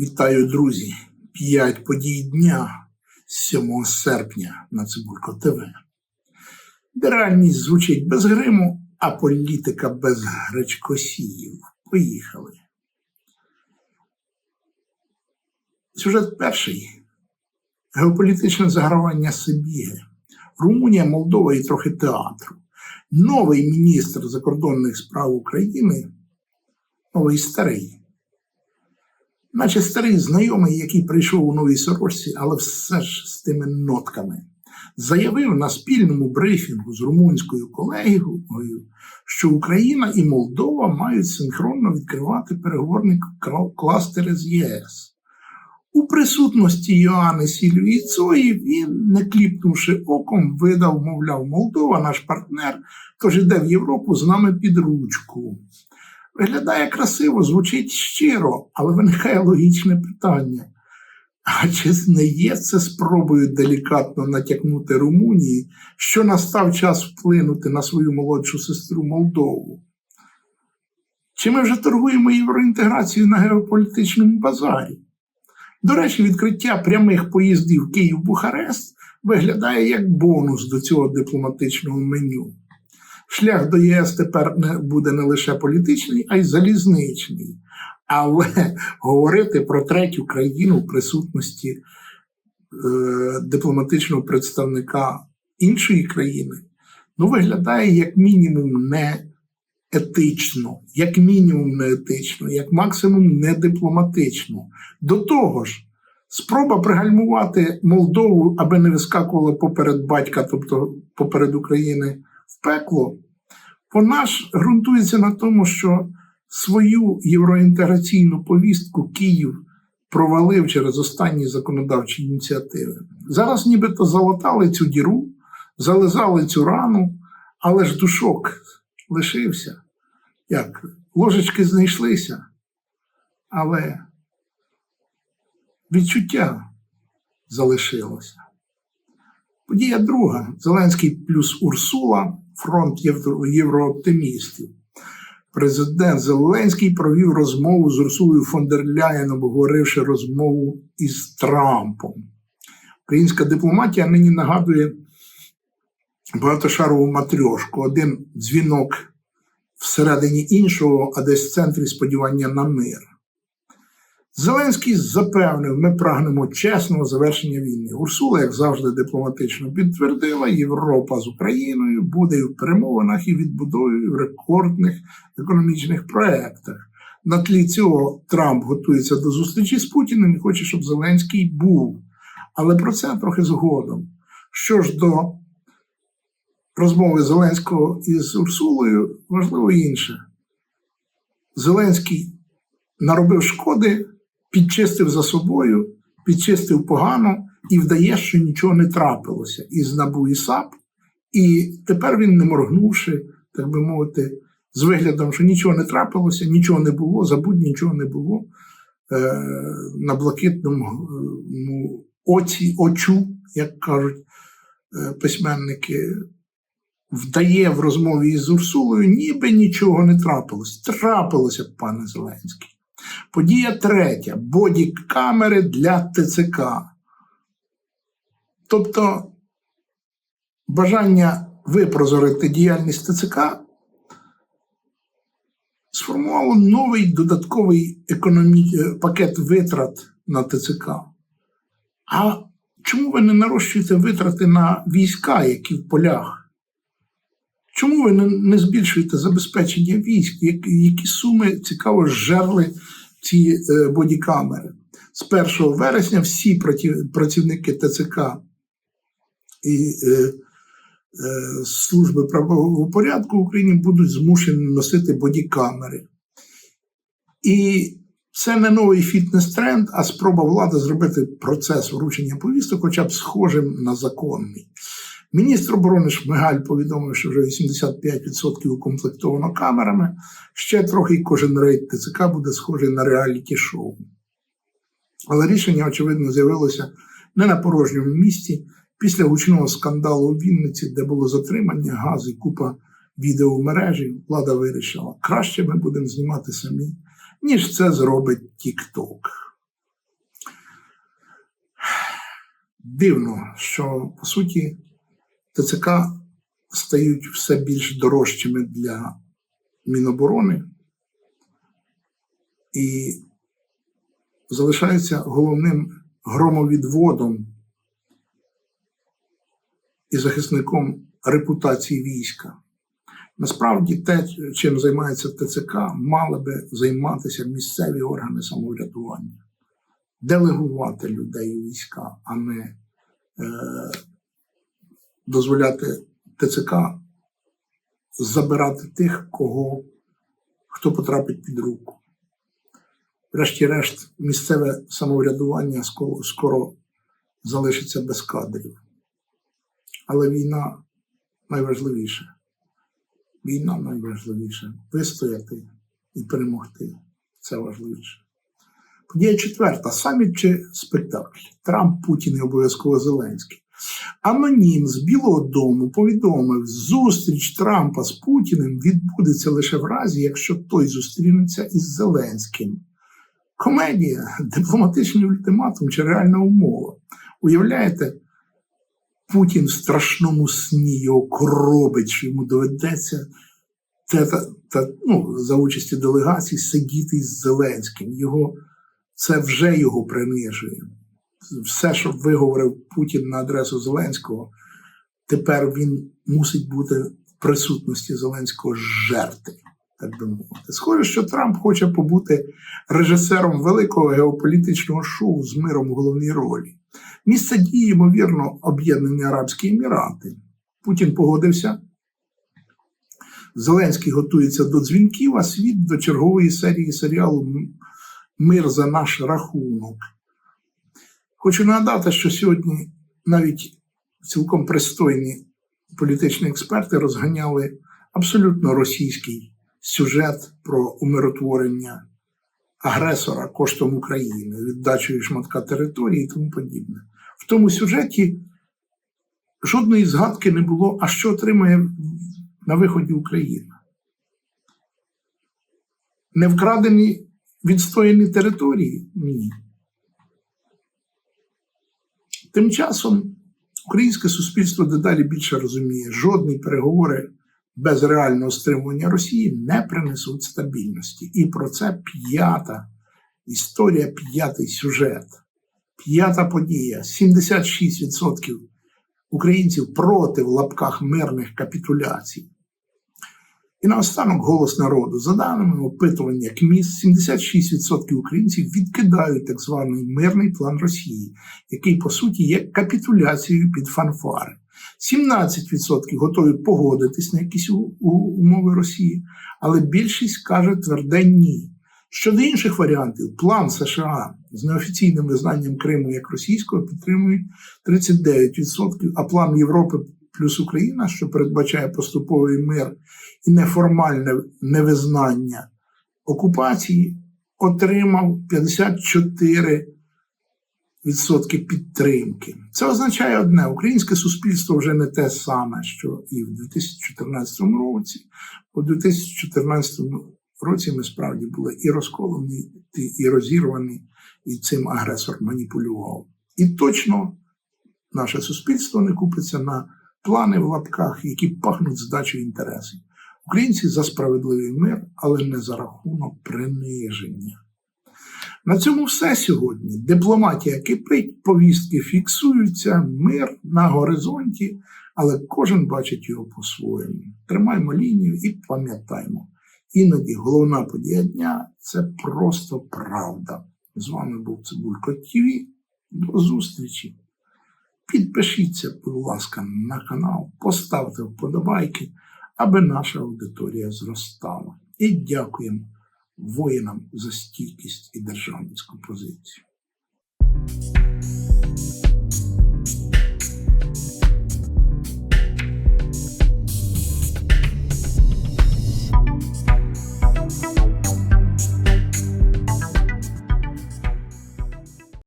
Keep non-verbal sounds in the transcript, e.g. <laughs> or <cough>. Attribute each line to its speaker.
Speaker 1: Вітаю, друзі! П'ять подій дня 7 серпня на Цибулько ТВ. Де реальність звучить без гриму, а політика без гречкосіїв. Поїхали. Сюжет перший. Геополітичне загравання Сибіги. Румунія, Молдова і трохи театру. Новий міністр закордонних справ України, новий старий, наче старий знайомий, який прийшов у новій сорочці, але все ж з тими нотками, заявив на спільному брифінгу з румунською колегою, що Україна і Молдова мають синхронно відкривати переговорні кла- кластери з ЄС. У присутності Йоанни Сільвії Цої він, не кліпнувши оком, видав, мовляв, Молдова, наш партнер, тож іде в Європу з нами під ручку. Виглядає красиво, звучить щиро, але виникає логічне питання. А чи не є це спробою делікатно натякнути Румунії, що настав час вплинути на свою молодшу сестру Молдову? Чи ми вже торгуємо євроінтеграцією на геополітичному базарі? До речі, відкриття прямих поїздів Київ-Бухарест виглядає як бонус до цього дипломатичного меню. Шлях до ЄС тепер не буде не лише політичний, а й залізничний. Але <laughs> говорити про третю країну в присутності е, дипломатичного представника іншої країни ну, виглядає як мінімум не етично, як мінімум не етично, як максимум не дипломатично. До того ж, спроба пригальмувати Молдову, аби не вискакувала поперед батька, тобто поперед України в пекло, вона ж ґрунтується на тому, що свою євроінтеграційну повістку Київ провалив через останні законодавчі ініціативи. Зараз нібито залатали цю діру, зализали цю рану, але ж душок лишився. Як ложечки знайшлися, але відчуття залишилося. Подія друга. Зеленський плюс Урсула, фронт єврооптимістів. Президент Зеленський провів розмову з Урсулою фон дер Ляєн, обговоривши розмову із Трампом. Українська дипломатія нині нагадує багатошарову матрьошку. Один дзвінок всередині іншого, а десь в центрі сподівання на мир. Зеленський запевнив, ми прагнемо чесного завершення війни. Урсула, як завжди, дипломатично підтвердила, Європа з Україною буде в перемовинах і відбудові в рекордних економічних проєктах. На тлі цього Трамп готується до зустрічі з Путіним і хоче, щоб Зеленський був. Але про це трохи згодом. Що ж до розмови Зеленського із Урсулою, важливо інше. Зеленський наробив шкоди, підчистив за собою, підчистив погано і вдає, що нічого не трапилося із НАБУ і САП. І тепер він, не моргнувши, так би мовити, з виглядом, що нічого не трапилося, нічого не було, забудь, нічого не було. Е, на блакитному е, ну, оці, очу, як кажуть е, письменники, вдає в розмові із Урсулою, ніби нічого не трапилось. Трапилося, пане Зеленський. Подія третя бодік-камери для ТЦК. Тобто бажання випрозорити діяльність ТЦК сформувало новий додатковий економі... е, пакет витрат на ТЦК. А чому ви не нарощуєте витрати на війська, які в полях? Чому ви не, збільшуєте забезпечення військ? Які, які суми цікаво жерли ці е, бодікамери? З 1 вересня всі працівники ТЦК і е, е, служби правового порядку в Україні будуть змушені носити бодікамери. І це не новий фітнес-тренд, а спроба влади зробити процес вручення повісток, хоча б схожим на законний. Міністр оборони Шмигаль повідомив, що вже 85% укомплектовано камерами. Ще трохи кожен рейд ТЦК буде схожий на реаліті-шоу. Але рішення, очевидно, з'явилося не на порожньому місці Після гучного скандалу у Вінниці, де було затримання, газ і купа відео в мережі, влада вирішила, краще ми будемо знімати самі, ніж це зробить TikTok. Дивно, що по суті ТЦК стають все більш дорожчими для Міноборони і залишаються головним громовідводом і захисником репутації війська. Насправді, те, чим займається ТЦК, мали би займатися місцеві органи самоврядування, делегувати людей у війська, а не е, дозволяти ТЦК забирати тих, кого хто потрапить під руку. Врешті-решт, місцеве самоврядування скоро, скоро залишиться без кадрів. Але війна найважливіша. Війна найважливіша. Вистояти і перемогти. Це важливіше. Подія четверта. Саміт чи спектакль. Трамп, Путін і обов'язково Зеленський. Анонім з Білого Дому повідомив, зустріч Трампа з Путіним відбудеться лише в разі, якщо той зустрінеться із Зеленським. Комедія, дипломатичний ультиматум чи реальна умова. Уявляєте, Путін в страшному сні його коробить, що йому доведеться та, та, ну, за участі делегацій сидіти із Зеленським. Його, Це вже його принижує. Все, що виговорив Путін на адресу Зеленського, тепер він мусить бути в присутності Зеленського жерти, так би мовити. Схоже, що Трамп хоче побути режисером великого геополітичного шоу з миром у головній ролі. Місце дії, ймовірно, Об'єднані Арабські Емірати. Путін погодився. Зеленський готується до дзвінків, а світ до чергової серії серіалу Мир за наш рахунок. Хочу нагадати, що сьогодні навіть цілком пристойні політичні експерти розганяли абсолютно російський сюжет про умиротворення агресора коштом України, віддачею шматка території і тому подібне. В тому сюжеті жодної згадки не було, а що отримає на виході Україна. Не вкрадені відстояні території? Ні. Тим часом українське суспільство дедалі більше розуміє, жодні переговори без реального стримування Росії не принесуть стабільності. І про це п'ята історія, п'ятий сюжет, п'ята подія. 76% українців проти в лапках мирних капітуляцій. І наостанок голос народу. За даними опитування КМІС, 76% українців відкидають так званий мирний план Росії, який по суті є капітуляцією під фанфари. 17% готові погодитись на якісь умови Росії, але більшість каже тверде ні. Щодо інших варіантів, план США з неофіційним визнанням Криму як російського підтримують 39%, а план Європи плюс Україна, що передбачає поступовий мир і неформальне невизнання окупації, отримав 54% підтримки. Це означає одне: українське суспільство вже не те саме, що і в 2014 році. У 2014 році ми справді були і розколені, і розірвані, і цим агресор маніпулював. І точно наше суспільство не купиться на плани в лапках, які пахнуть здачею інтересів. Українці за справедливий мир, але не за рахунок приниження. На цьому все сьогодні. Дипломатія кипить, повістки фіксуються, мир на горизонті, але кожен бачить його по-своєму. Тримаємо лінію і пам'ятаємо. Іноді головна подія дня це просто правда. З вами був Цибулько ТВ. До зустрічі. Підпишіться, будь ласка, на канал, поставте вподобайки, аби наша аудиторія зростала. І дякуємо воїнам за стійкість і державницьку позицію.